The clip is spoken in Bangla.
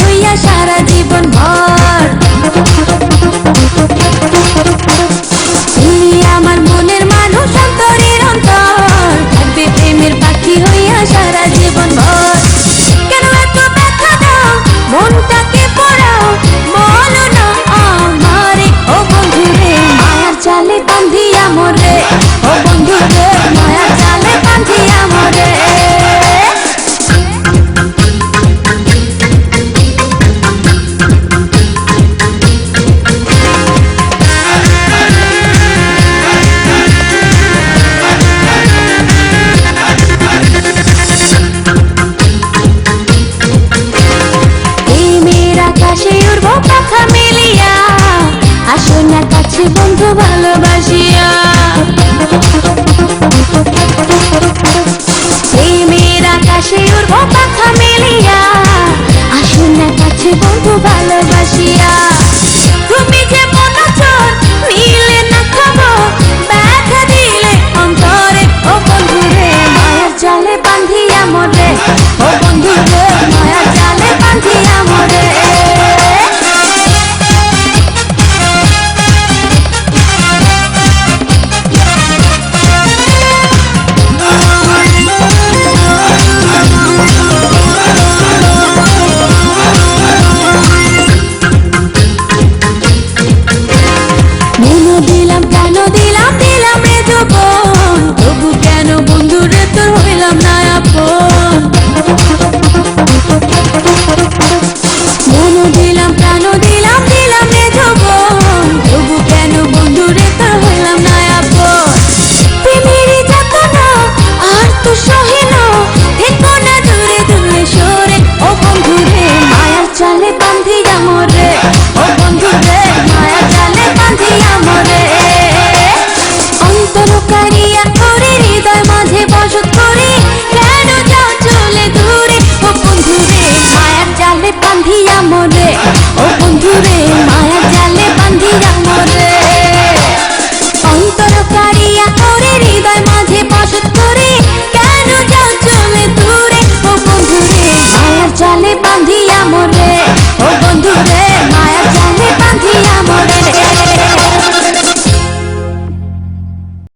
হইয়া সারা জীবন কাছে বন্ধু ভালোবাসিয়া